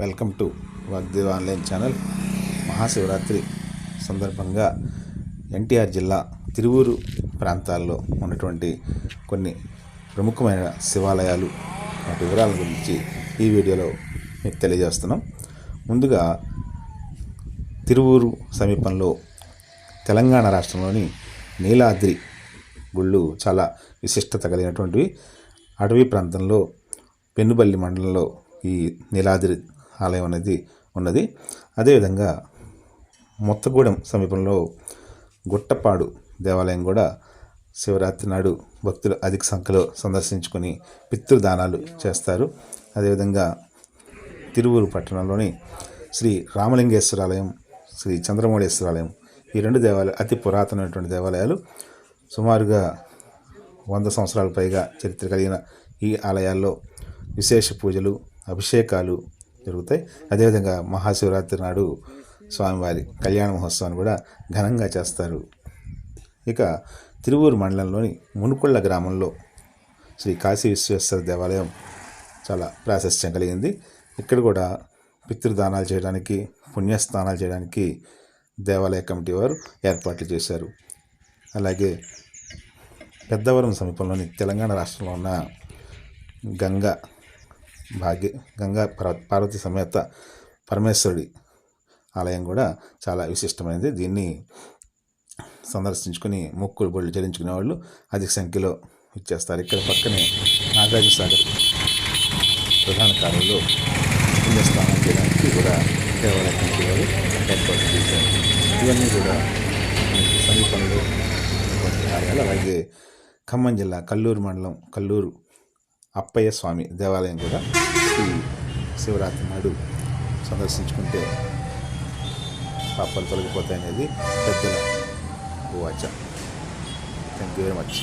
Welcome to Vagdev online channel. Mahashivratri సందర్భంగా ఎన్టీఆర్ జిల్లా తిరువూరు ప్రాంతాల్లో ఉన్నటువంటి కొన్ని ప్రముఖమైన శివాలయాలు వాటి వివరాల గురించి ఈ వీడియోలో మీకు తెలియజేస్తున్నాం. ముందుగా తిరువూరు సమీపంలో తెలంగాణ రాష్ట్రంలోని నీలాద్రి గుళ్ళు చాలా విశిష్టత కలిగినటువంటివి. అటవీ ప్రాంతంలో పెన్నుబల్లి మండలంలో ఈ నీలాద్రి ఆలయం అనేది ఉన్నది. అదేవిధంగా మొత్తగూడెం సమీపంలో గుట్టపాడు దేవాలయం కూడా శివరాత్రి నాడు భక్తులు అధిక సంఖ్యలో సందర్శించుకొని పితృదానాలు చేస్తారు. అదేవిధంగా తిరువూరు పట్టణంలోని శ్రీ రామలింగేశ్వరాలయం శ్రీ చంద్రమౌళేశ్వరాలయం ఈ రెండు దేవాలయాలు అతి పురాతనమైనటువంటి దేవాలయాలు సుమారుగా వంద సంవత్సరాల పైగా చరిత్ర కలిగిన ఈ ఆలయాల్లో విశేష పూజలు అభిషేకాలు జరుగుతాయి. అదేవిధంగా మహాశివరాత్రి నాడు స్వామివారి కళ్యాణ మహోత్సవాన్ని కూడా ఘనంగా చేస్తారు. ఇక తిరువూరు మండలంలోని మునుకొళ్ళ గ్రామంలో శ్రీ కాశీ విశ్వేశ్వర దేవాలయం చాలా ప్రాశస్త్యం కలిగింది. ఇక్కడ కూడా పితృదానాలు చేయడానికి పుణ్యస్నానాలు చేయడానికి దేవాలయ కమిటీ వారు ఏర్పాట్లు చేశారు. అలాగే పెద్దవరం సమీపంలోని తెలంగాణ రాష్ట్రంలో ఉన్న గంగా భాగ్య గంగా పార్వతి సమేత పరమేశ్వరుడి ఆలయం కూడా చాలా విశిష్టమైనది. దీన్ని సందర్శించుకొని మొక్కులు బొళ్ళు చెల్లించుకునే వాళ్ళు అధిక సంఖ్యలో ఇచ్చేస్తారు ఇక్కడ పక్కనే నాగార్జున సాగర్ ప్రధాన కాలంలో పుణ్యస్నానం చేయడానికి కూడా దేవాలయ కమిటీ వారు ఏర్పాటు చేశారు. ఇవన్నీ కూడా సమీపంలో ఆలయాలు అలాగే ఖమ్మం జిల్లా కల్లూరు మండలం కల్లూరు అప్పయ్య స్వామి దేవాలయం కూడా ఈ శివరాత్రి నాడు సందర్శించుకుంటే పాపాలు తొలగిపోతాయనేది పెద్దల వాచ. Thank you very much